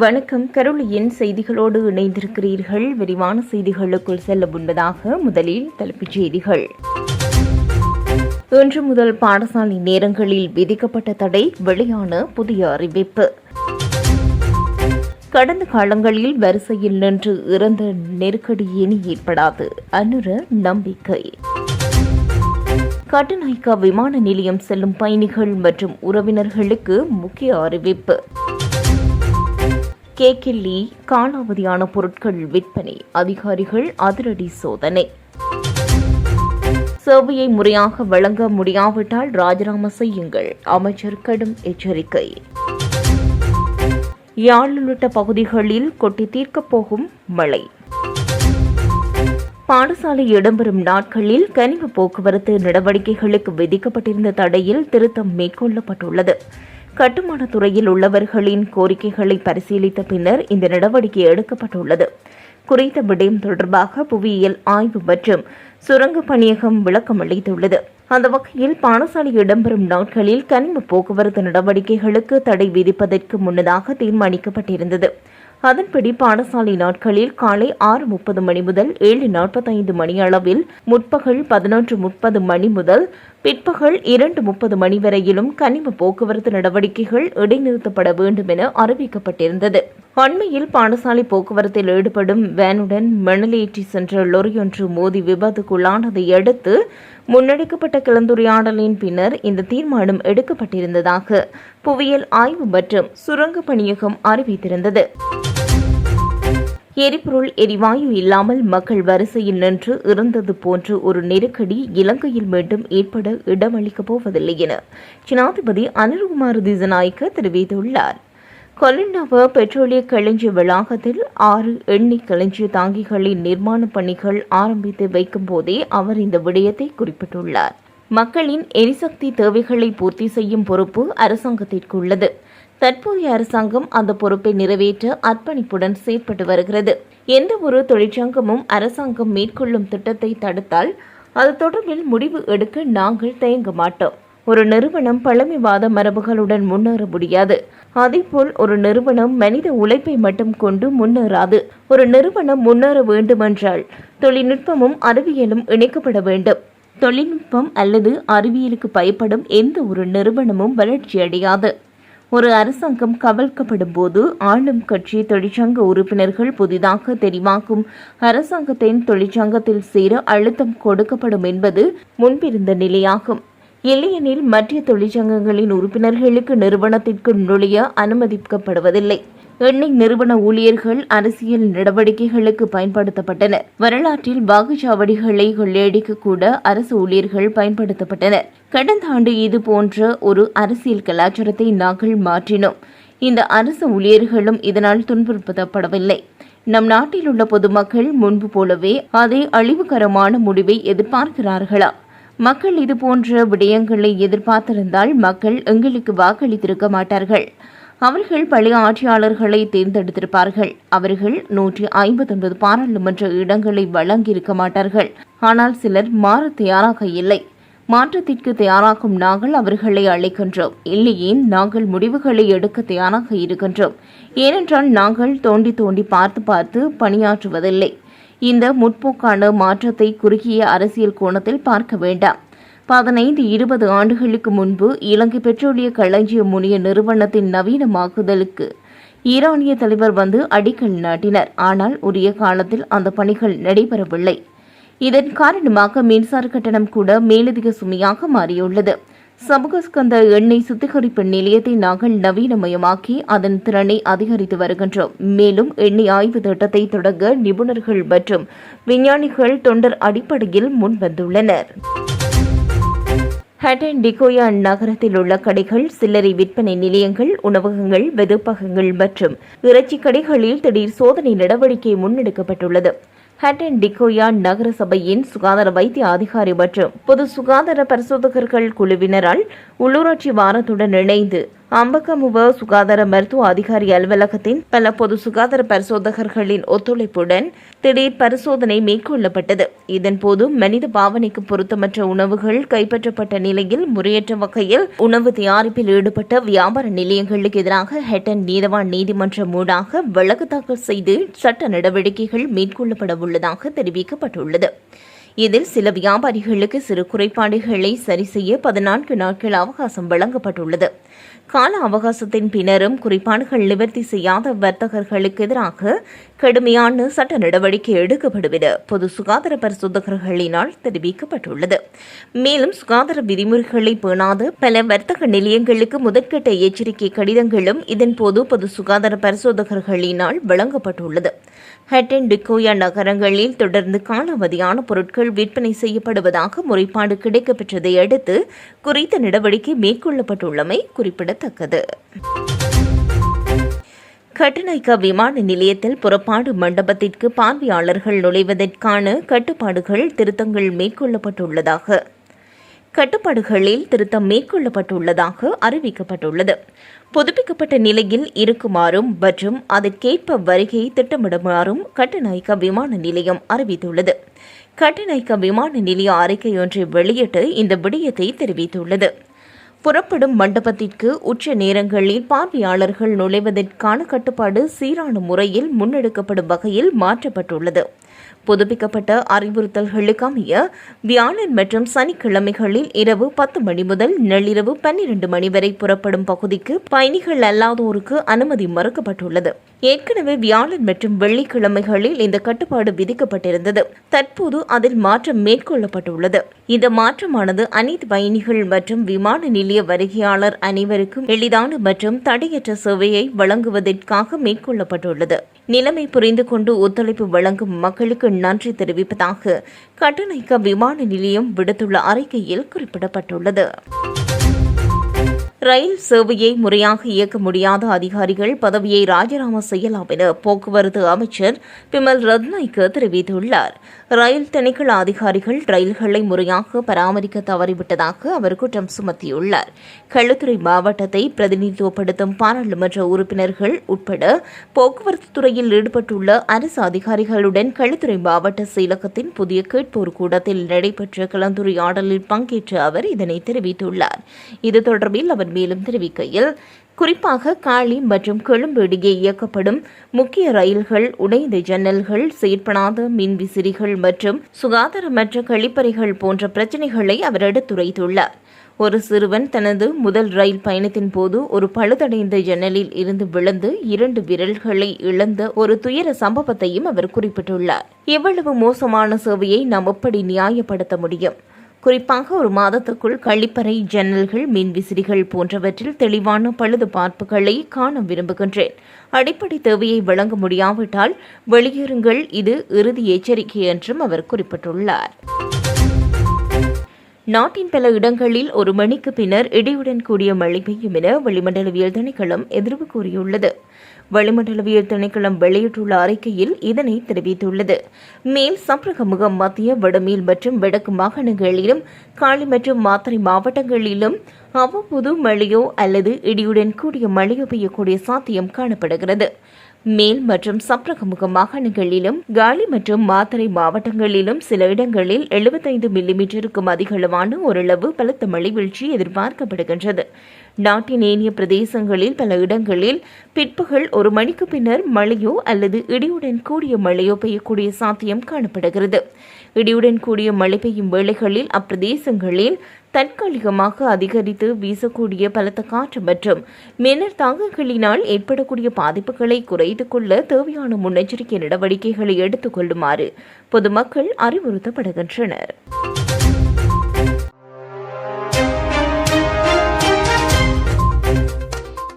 வணக்கம். கருளியின் செய்திகளோடு இணைந்திருக்கிறீர்கள். விரிவான செய்திகளுக்குள் செல்ல முன்பதாக முதலில் தலைப்புச் செய்திகள். இன்று முதல் பாடசாலை நேரங்களில் விதிக்கப்பட்ட தடை வெளியான புதிய அறிவிப்பு. கடந்த காலங்களில் வரிசையில் நின்று இறந்த நெருக்கடி இனி ஏற்படாது. அனுர நம்பிக்கை. கட்டுநாய்க்கா விமான நிலையம் செல்லும் பயணிகள் மற்றும் உறவினர்களுக்கு முக்கிய அறிவிப்பு. கேக்கில்லி காலாவதியான பொருட்கள் விற்பனை அதிகாரிகள் அதிரடி சோதனை. சேவையை முறையாக வழங்க முடியாவிட்டால் ராஜினாமா செய்யுங்கள் அமைச்சர் கடும் எச்சரிக்கை. யாழ் உள்ளிட்ட பகுதிகளில் கொட்டி தீர்க்கப் போகும் மழை. பாடசாலை இடம்பெறும் நாட்களில் கனிம போக்குவரத்து நடவடிக்கைகளுக்கு விதிக்கப்பட்டிருந்த தடையில் திருத்தம் மேற்கொள்ளப்பட்டுள்ளது. கட்டுமான துறையில் உள்ளவர்களின் கோரிக்கைகளை பரிசீலித்த பின்னர் இந்த நடவடிக்கை எடுக்கப்பட்டுள்ளது. குறித்த விடயம் தொடர்பாக புவியியல் ஆய்வு மற்றும் சுரங்க பணியகம் விளக்கம் அளித்துள்ளது. அந்த வகையில் பாடசாலை இடம்பெறும் நாட்களில் கனிம போக்குவரத்து நடவடிக்கைகளுக்கு தடை விதிப்பதற்கு முன்னதாக தீர்மானிக்கப்பட்டிருந்தது. அதன்படி பாடசாலை நாட்களில் காலை ஆறு முப்பது மணி முதல் ஏழு நாற்பத்தைந்து மணி அளவில் முற்பகல் பதினொன்று முப்பது மணி முதல் பிற்பகல் இரண்டு முப்பது மணி வரையிலும் கனிம போக்குவரத்து நடவடிக்கைகள் இடைநிறுத்தப்பட வேண்டும் என அறிவிக்கப்பட்டிருந்தது. அண்மையில் பாடசாலை போக்குவரத்தில் ஈடுபடும் வேனுடன் மணலேற்றி சென்ற லொரியொன்று மோதி விபத்துக்குள்ளானதை அடுத்து முன்னெடுக்கப்பட்ட கலந்துரையாடலின் பின்னர் இந்த தீர்மானம் எடுக்கப்பட்டிருந்ததாக புவியியல் ஆய்வு மற்றும் சுரங்க பணியகம் அறிவித்திருந்தது. எரிபொருள் எரிவாயு இல்லாமல் மக்கள் வரிசையில் நின்று இருந்தது போன்று ஒரு நெருக்கடி இலங்கையில் மீண்டும் ஏற்பட இடமளிக்கப் போவதில்லை என ஜனாதிபதி அனில்குமார் திசநாயக்க தெரிவித்துள்ளார். கொலண்டாவ பெட்ரோலிய களஞ்சிய வளாகத்தில் ஆறு எண்ணெய் களஞ்சிய தாங்கிகளின் நிர்மாண பணிகள் ஆரம்பித்து வைக்கும் போதே அவர் இந்த விடயத்தை குறிப்பிட்டுள்ளார். மக்களின் எரிசக்தி தேவைகளை பூர்த்தி செய்யும் பொறுப்பு அரசாங்கத்திற்கு உள்ளது தற்போதைய அரசாங்கம் அந்த பொறுப்பை நிறைவேற்ற அர்ப்பணிப்புடன் செயற்பட்டு வருகிறது. எந்த ஒரு தொழிற்சங்கமும் அரசாங்கம் மேற்கொள்ளும் திட்டத்தை தடுத்தால் அது தொடர்பில் முடிவு எடுக்க நாங்கள் தயங்க மாட்டோம். ஒரு நிறுவனம் பழமைவாத மரபுகளுடன் முன்னேற முடியாது. அதேபோல் ஒரு நிறுவனம் மனித உழைப்பை மட்டும் கொண்டு முன்னேறாது. ஒரு நிறுவனம் முன்னேற வேண்டுமென்றால் தொழில்நுட்பமும் அறிவியலும் இணைக்கப்பட வேண்டும். தொழில்நுட்பம் அல்லது அறிவியலுக்கு பயப்படும் எந்த ஒரு நிறுவனமும் வளர்ச்சியடையாது. ஒரு அரசாங்கம் கவிழ்க்கப்படும் போது ஆளும் கட்சி தொழிற்சங்க உறுப்பினர்கள் புதிதாக தெரிவாக்கும் அரசாங்கத்தின் தொழிற்சங்கத்தில் சேர அழுத்தம் கொடுக்கப்படும் என்பது முன்பிருந்த நிலையாகும். இல்லையெனில் மற்ற தொழிற்சங்கங்களின் உறுப்பினர்களுக்கு நிறுவனத்திற்கு நுழைய அனுமதிக்கப்படுவதில்லை. எண்ணெய் நிறுவன ஊழியர்கள் அரசியல் நடவடிக்கைகளுக்கு பயன்படுத்தப்பட்டனர் வரலாற்றில் வாக்குச்சாவடிகளை கொள்ளையடிக்க கூட அரசு ஊழியர்கள் பயன்படுத்தப்பட்டனர். கடந்த ஆண்டு இது போன்ற ஒரு அரசியல் கலாச்சாரத்தை நாங்கள் மாற்றினோம். இந்த அரசு ஊழியர்களும் இதனால் துன்புறுத்தப்படவில்லை. நம் நாட்டில் உள்ள பொதுமக்கள் முன்பு போலவே அதே அழிவுகரமான முடிவை எதிர்பார்க்கிறார்களா? மக்கள் இது போன்ற விடயங்களை எதிர்பார்த்திருந்தால் மக்கள் எங்களுக்கு வாக்களித்திருக்க மாட்டார்கள். அவர்கள் பழைய ஆட்சியாளர்களை தேர்ந்தெடுத்திருப்பார்கள். அவர்கள் நூற்றி ஐம்பத்தொன்பது பாராளுமன்ற இடங்களை வழங்கியிருக்க மாட்டார்கள். ஆனால் சிலர் மாற தயாராக இல்லை. மாற்றத்திற்கு தயாராகும் நாங்கள் அவர்களை அழைக்கின்றோம். இல்லையே நாங்கள் முடிவுகளை எடுக்க தயாராக இருக்கின்றோம். ஏனென்றால் நாங்கள் தோண்டி தோண்டி பார்த்து பார்த்து பணியாற்றுவதில்லை. இந்த முற்போக்கான மாற்றத்தை குறுகிய அரசியல் கோணத்தில் பார்க்க வேண்டாம். பதினைந்து இருபது ஆண்டுகளுக்கு முன்பு இலங்கை பெட்ரோலிய களஞ்சிய முனைய நிறுவனத்தின் நவீனமாக்குதலுக்கு ஈரானிய தலைவர் வந்து அடிக்கல் நாட்டினர். ஆனால் உரிய காலத்தில் அந்த பணிகள் நடைபெறவில்லை. இதன் காரணமாக மின்சார கட்டணம் கூட மேலதிக சுமையாக மாறியுள்ளது. சமூகஸ்கந்த எண்ணெய் சுத்திகரிப்பு நிலையத்தை நாங்கள் நவீனமயமாக்கி அதன் திறனை அதிகரித்து வருகின்றோம். மேலும் எண்ணெய் ஆய்வு திட்டத்தை தொடங்க நிபுணர்கள் மற்றும் விஞ்ஞானிகள் தொண்டர் அடிப்படையில் முன்வந்துள்ளனர். ஹட்டன் டிகோயான் நகரத்தில் உள்ள கடைகள் சில்லறை விற்பனை நிலையங்கள் உணவகங்கள் வெதுப்பகங்கள் மற்றும் இறைச்சி கடைகளில் திடீர் சோதனை நடவடிக்கை முன்னெடுக்கப்பட்டுள்ளது. ஹட்டன் டிகோயான் நகர சபையின் சுகாதார வைத்திய அதிகாரி மற்றும் பொது சுகாதார பரிசோதகர்கள் குழுவினரால் உள்ளூராட்சி வாரத்துடன் இணைந்து அம்பக்கமுவ சுகாதார மருத்துவ அதிகாரி அலுவலகத்தின் பல பொது சுகாதார பரிசோதகர்களின் ஒத்துழைப்புடன் திடீர் பரிசோதனை மேற்கொள்ளப்பட்டது. இதன்போது மனித பாவனைக்கு பொருத்தமற்ற உணவுகள் கைப்பற்றப்பட்ட நிலையில் முறையற்ற வகையில் உணவு தயாரிப்பில் ஈடுபட்ட வியாபார நிலையங்களுக்கு எதிராக ஹெட்டன் நீதவான் நீதிமன்றம் ஊடாக வழக்கு தாக்கல் செய்து சட்ட நடவடிக்கைகள் மேற்கொள்ளப்பட உள்ளதாக தெரிவிக்கப்பட்டுள்ளது. இதில் சில வியாபாரிகளுக்கு சிறு குறைபாடுகளை சரி செய்ய பதினான்கு நாட்கள் அவகாசம் வழங்கப்பட்டுள்ளது. கால அவகாசத்தின் பின்னரும் குறிப்பாடுகள் நிவர்த்தி செய்யாத வர்த்தகர்களுக்கு எதிராக கடுமையான சட்ட நடவடிக்கை எடுக்கப்படும் என பொது சுகாதார பரிசோதகர்களினால் தெரிவிக்கப்பட்டுள்ளது. மேலும் சுகாதார விதிமுறைகளை பேணாத பல வர்த்தக நிலையங்களுக்கு முதற்கட்ட எச்சரிக்கை கடிதங்களும் இதன்போது பொது சுகாதார பரிசோதகர்களினால் வழங்கப்பட்டுள்ளது. ஹட்டன் டிகோயா நகரங்களில் தொடர்ந்து காலாவதியான பொருட்கள் விற்பனை செய்யப்படுவதாக முறைப்பாடு கிடைக்கப்பெற்றதை அடுத்து குறித்த நடவடிக்கை மேற்கொள்ளப்பட்டுள்ளமை குறிப்பிடத்தக்கது. கட்டுநாய்க்கா விமான நிலையத்தில் புறப்பாடு மண்டபத்திற்கு பார்வையாளர்கள் நுழைவதற்கான கட்டுப்பாடுகள் திருத்தங்கள் மேற்கொள்ளப்பட்டுள்ளதாக கட்டுப்பாடுகளில் திருத்தம் மேற்கொள்ளப்பட்டுள்ளதாக அறிவிக்கப்பட்டுள்ளது. புதுப்பிக்கப்பட்ட நிலையில் இருக்குமாறும் மற்றும் அதற்கேற்ப வருகை திட்டமிடுமாறும் கட்டுநாயக்கா விமான நிலையம் அறிவித்துள்ளது. கட்டுநாயக்கா விமான நிலைய அறிக்கை ஒன்றை வெளியிட்டு இந்த விடயத்தை தெரிவித்துள்ளது. புறப்படும் மண்டபத்திற்கு உச்ச நேரங்களில் பார்வையாளர்கள் நுழைவதற்கான கட்டுப்பாடு சீரான முறையில் முன்னெடுக்கப்படும் வகையில் மாற்றப்பட்டுள்ளது. புதுப்பிக்கப்பட்ட அறிவுறுத்தல்களுக்கு அமைய வியாழன் மற்றும் சனிக்கிழமைகளில் இரவு பத்து மணி முதல் நள்ளிரவு பன்னிரண்டு மணி வரை புறப்படும் பகுதிக்கு பயணிகள் அல்லாதோருக்கு அனுமதி மறுக்கப்பட்டுள்ளது. ஏற்கனவே வியாழன் மற்றும் வெள்ளிக்கிழமைகளில் இந்த கட்டுப்பாடு விதிக்கப்பட்டிருந்தது. தற்போது அதில் மாற்றம் மேற்கொள்ளப்பட்டுள்ளது. இந்த மாற்றமானது அனைத்து பயணிகள் மற்றும் விமான நிலைய வருகையாளர் அனைவருக்கும் எளிதான மற்றும் தடையற்ற சேவையை வழங்குவதற்காக மேற்கொள்ளப்பட்டுள்ளது. நிலைமை புரிந்து கொண்டு ஒத்துழைப்பு வழங்கும் மக்களுக்கு நன்றி தெரிவிப்பதாக கட்டணைக்க விமான நிலையம் விடுத்துள்ள அறிக்கையில் குறிப்பிடப்பட்டுள்ளது. ரயில் சேவையை முறையாக இயக்க முடியாத அதிகாரிகள் பதவியை ராஜினாமா செய்யலாம் என போக்குவரத்து அமைச்சர் பிமல் ரத்னாய்க்கு தெரிவித்துள்ளார். ரயில் திணைக்கள அதிகாரிகள் ரயில்களை முறையாக பராமரிக்க தவறிவிட்டதாக அவர் குற்றம் சுமத்தியுள்ளார். களுத்துறை மாவட்டத்தை பிரதிநிதித்துவப்படுத்தும் பாராளுமன்ற உறுப்பினர்கள் உட்பட போக்குவரத்து துறையில் ஈடுபட்டுள்ள அரசு அதிகாரிகளுடன் களுத்துறை மாவட்ட செயலகத்தின் புதிய கேட்போர் கூடத்தில் நடைபெற்ற கலந்துரையாடலில் பங்கேற்ற அவர் இதனை தெரிவித்துள்ளார். இது தொடர்பில் அவர் மேலும் தெரிவிக்கையில் குறிப்பாக காளி மற்றும் கொழும்பு இடையே இயக்கப்படும் முக்கிய ரயில்கள் உடைந்த ஜன்னல்கள் செயற்படாத மின்விசிறிகள் மற்றும் சுகாதாரமற்ற கழிப்பறைகள் போன்ற பிரச்சினைகளை அவர் எடுத்துரைத்துள்ளார். ஒரு சிறுவன் தனது முதல் ரயில் பயணத்தின் போது ஒரு பழுதடைந்த ஜன்னலில் இருந்து விழுந்து இரண்டு விரல்களை இழந்த ஒரு துயர சம்பவத்தையும் அவர் குறிப்பிட்டுள்ளார். இவ்வளவு மோசமான சேவையை நாம் எப்படி நியாயப்படுத்த முடியும்? குறிப்பாக ஒரு மாதத்துக்குள் கழிப்பறை ஜன்னல்கள் மின்விசிறிகள் போன்றவற்றில் தெளிவான பழுது பார்ப்புகளை காண விரும்புகின்றேன். அடிப்படை தேவையை வழங்க முடியாவிட்டால் வெளியேறுங்கள். இது இறுதி எச்சரிக்கை என்றும் அவர் குறிப்பிட்டுள்ளார். நாட்டின் பல இடங்களில் ஒரு மணிக்கு பின்னர் இடியுடன் கூடிய மழை பெய்யும் என வளிமண்டலவியல் திணைக்களம் எதிர்வு கூறியுள்ளது. வளிமண்டலவியல் திணைக்களம் வெளியிட்டுள்ள அறிக்கையில் இதனை தெரிவித்துள்ளது. மேல் சப்ரகமுகம் மத்திய வடமேல் மற்றும் வடக்கு மாகாணங்களிலும் காளி மற்றும் மாத்தறை மாவட்டங்களிலும் அவ்வப்போது மழையோ அல்லது இடியுடன் கூடிய மழையோ பெய்யக்கூடிய சாத்தியம் காணப்படுகிறது. மேல் மற்றும் சப்ரகமுக மாகாணங்களிலும் காலி மற்றும் மாத்தறை மாவட்டங்களிலும் சில இடங்களில் எழுபத்தைந்து மில்லிமீட்டருக்கும் அதிகளவான ஓரளவு பலத்த மழை வீழ்ச்சி எதிர்பார்க்கப்படுகின்றது. நாட்டின் ஏனைய பிரதேசங்களில் பல இடங்களில் பிற்பகல் ஒரு மணிக்கு பின்னர் மழையோ அல்லது இடியுடன் கூடிய மழையோ பெய்யக்கூடிய சாத்தியம் காணப்படுகிறது. இடியுடன் கூடிய மழை பெய்யும் வேளைகளில் அப்பிரதேசங்களில் தற்காலிகமாக அதிகரித்து வீசக்கூடிய பலத்த காற்று மற்றும் மின்னர் தாங்கங்களினால் ஏற்படக்கூடிய பாதிப்புகளை குறைத்து கொள்ள தேவையான முன்னெச்சரிக்கை நடவடிக்கைகளை எடுத்துக் கொள்ளுமாறு பொதுமக்கள் அறிவுறுத்தப்படுகின்றனர்.